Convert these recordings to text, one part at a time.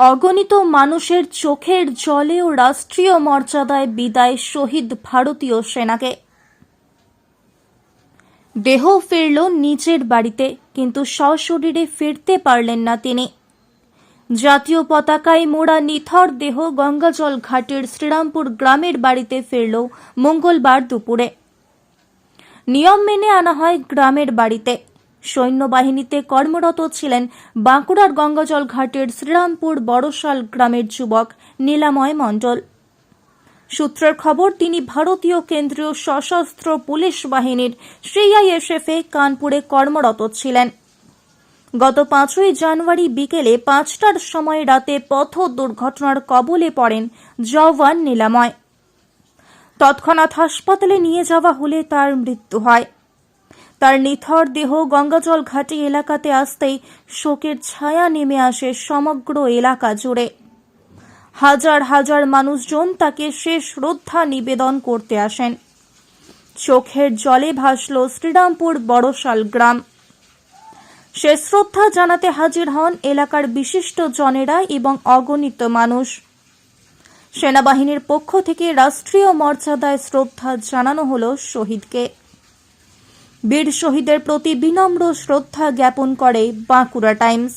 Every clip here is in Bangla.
অগণিত মানুষের চোখের জলে ও রাষ্ট্রীয় মর্যাদায় বিদায় শহীদ ভারতীয় সেনাকে। দেহ ফিরল নিজের বাড়িতে, কিন্তু সশরীরে ফিরতে পারলেন না তিনি। জাতীয় পতাকায় মোড়া নিথর দেহ গঙ্গাজল ঘাটের শ্রীরামপুর গ্রামের বাড়িতে ফিরল মঙ্গলবার দুপুরে। নিয়ম মেনে আনা হয় গ্রামের বাড়িতে। সৈন্যবাহিনীতে কর্মরত ছিলেন বাঁকুড়ার গঙ্গাজল ঘাটের শ্রীরামপুর বড়শাল গ্রামের যুবক নীলাময় মণ্ডল। সূত্রের খবর, তিনি ভারতীয় কেন্দ্রীয় সশস্ত্র পুলিশ বাহিনীর সিআইএসএফে কানপুরে কর্মরত ছিলেন। গত পাঁচই জানুয়ারি বিকেলে পাঁচটার সময় রাতে পথ দুর্ঘটনার কবলে পড়েন জওয়ান নীলাময়। তৎক্ষণাৎ হাসপাতালে নিয়ে যাওয়া হলে তার মৃত্যু হয়। তার নিথর দেহ গঙ্গাজল ঘাটি এলাকাতে আসতেই শোকের ছায়া নেমে আসে সমগ্র এলাকা জুড়ে। হাজার হাজার মানুষজন তাকে শেষ শ্রদ্ধা নিবেদন করতে আসেন। চোখের জলে ভাসল শ্রীরামপুর বড়শাল গ্রাম। শেষ শ্রদ্ধা জানাতে হাজির হন এলাকার বিশিষ্ট জনেরা এবং অগণিত মানুষ। সেনাবাহিনীর পক্ষ থেকে রাষ্ট্রীয় মর্যাদায় শ্রদ্ধা জানানো হল শহীদকে। বীর শহীদের প্রতি বিনম্র শ্রদ্ধা জ্ঞাপন করে বাঁকুড়া টাইমস।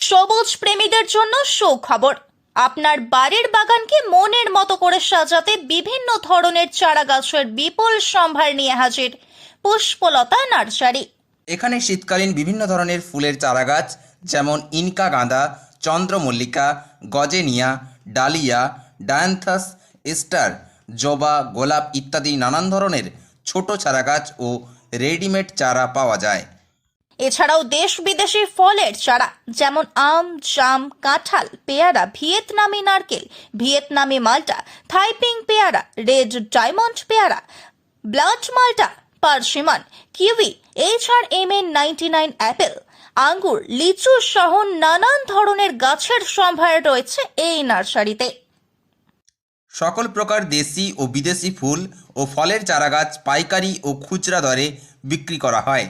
সবুজ প্রেমীদের জন্য সুখবর আপনার বাড়ির বাগানকে মনের মতো করে সাজাতে বিভিন্ন ধরনের চারা গাছের বিপুল সম্ভার নিয়ে হাজির পুষ্পলতা নার্সারি। এখানে শীতকালীন বিভিন্ন ধরনের ফুলের চারাগাছ যেমন ইনকা গাঁদা চন্দ্রমল্লিকা গজেনিয়া ডালিয়া ডায়ান্থাস স্টার জবা, গোলাপ ইত্যাদি নানান ধরনের ছোট চারাগাছ ও রেডিমেড চারা পাওয়া যায়। এছাড়াও দেশ বিদেশি ফলের চারা, যেমন আম, জাম, কাঁঠাল, পেয়ারা, ভিয়েতনামি নারকেল, ভিয়েতনামি মাল্টা, থাইপিং পেয়ারা, রেড ডায়মন্ড পেয়ারা, ব্লাড মাল্টা, পার্সিমান, কিউই আর M N ninety nine apple, আঙ্গুর, লিচু সহ নানান ধরনের গাছের সম্ভার রয়েছে এই নার্সারিতে। সকল প্রকার দেশি ও বিদেশি ফুল ও ফলের চারাগাছ পাইকারি ও খুচরা দরে বিক্রি করা হয়।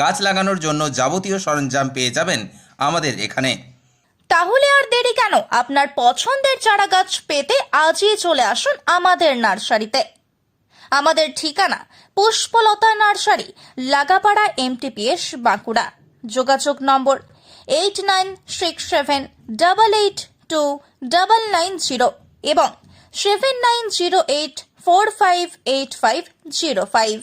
গাছ লাগানোর জন্য যাবতীয় সরঞ্জাম পেয়ে যাবেন আমাদের এখানে। তাহলে আর দেরি কেন? আপনার পছন্দের চারা গাছ পেতে আজই চলে আসুন আমাদের নার্সারিতে। আমাদের ঠিকানা পুষ্পলতা নার্সারি, লাগাপাড়া এমটিপিএস, বাঁকুড়া। যোগাযোগ নম্বর eight nine six seven double eight two double nine zero এবং seven nine zero eight four five eight five zero five